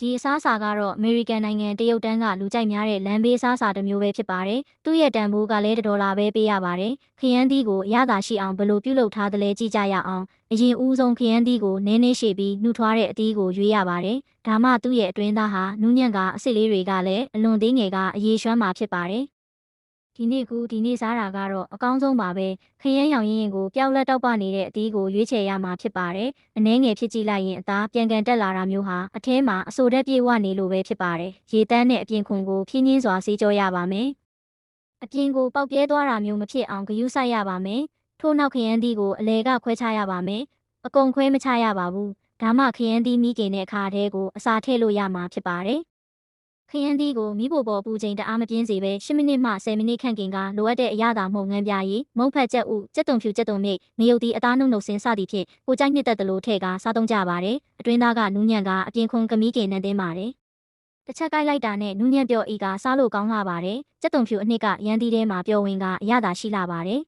ဒီအစားအစာကတော့အမေရိကန်နိုင်ငံတရုတ်တန်းကလူကြိုက်များတဲ့လမ်းဘေးအစားအစာတစ်မျိုးပဲဖြစ်ပါတယ်။သူ့ရဲ့တန်ဖိုးကလည်းတစ်ဒေါ်လာပဲပေးရပါတယ်။ခရမ်းသီးကိုအရသာရှိအောင်ဘယ်လိုပြုလုပ်ထားသလဲကြည့်ကြရအောင်။အရင်ဦးဆုံးခရမ်းသီးကိုနည်းနည်းရှည်ပြီးနှုတ်ထွားတဲ့အသီးကိုရွေးရပါတယ်။ဒါမှသူ့ရဲ့အတွင်းသားဟာနူးညံ့ကအစ်စ်လေးတွေကလည်းအလွန်သေးငယ်ကအရေးရွှမ်းမှာဖြစ်ပါတယ်။ ဒီနေ့ကူဒီနေ့စားတာကတော့အကောင်းဆုံးပါပဲခရမ်းရောင်ရင်ရင်ကိုပျောက်လက်တောက်ပနေတဲ့အသီးကိုရွေးချယ်ရမှာဖြစ်ပါတယ်အနှဲငယ်ဖြစ်ကြည့်လိုက်ရင်အသားပြန်ကန်တက်လာတာမျိုးဟာအထဲမှာအဆိုဓာတ်ပြေဝနေလို့ပဲဖြစ်ပါတယ်ရေတန်းနဲ့အပြင်ခွန်ကိုဖြင်းချင်းစွာစေးကြောရပါမယ်အပြင်ကိုပေါက်ပြဲသွားတာမျိုးမဖြစ်အောင်ဂရုစိုက်ရပါမယ်ထို့နောက်ခရမ်းသီးကိုအလဲကခွဲခြားရပါမယ်အကုန်ခွဲမချရပါဘူးဒါမှခရမ်းသီးမိခင်တဲ့အခါတည်းကိုအစာထည့်လို့ရမှာဖြစ်ပါတယ် ခရမ်းသီးကိုမိဖို့ပေါ်ပူချိန်တအားမပြင်းစေဘဲ10မိနစ်မှ10မိနစ်ခန့်ကင်ကလိုအပ်တဲ့အရသာမှုငန်းပြရေးမုတ်ဖက်ချက်ဥစက်တုံဖြူစက်တုံမိတ်ငရုတ်တီအသားနှုတ်နှုတ်စင်းစသည်ဖြင့်ကိုကြိုက်နှစ်သက်သလိုထည့်ကစားသုံးကြပါတယ်အတွင်းသားကနူးညံ့ကအပြင်ခွန်ကမီးကင်နဲ့တင်းပါတယ်တစ်ချက်ကိုက်လိုက်တာနဲ့နူးညံ့ပြော့ဤကစားလို့ကောင်းလာပါတယ်စက်တုံဖြူအနှစ်ကရန်တီထဲမှာပျော်ဝင်ကအရသာရှိလာပါတယ်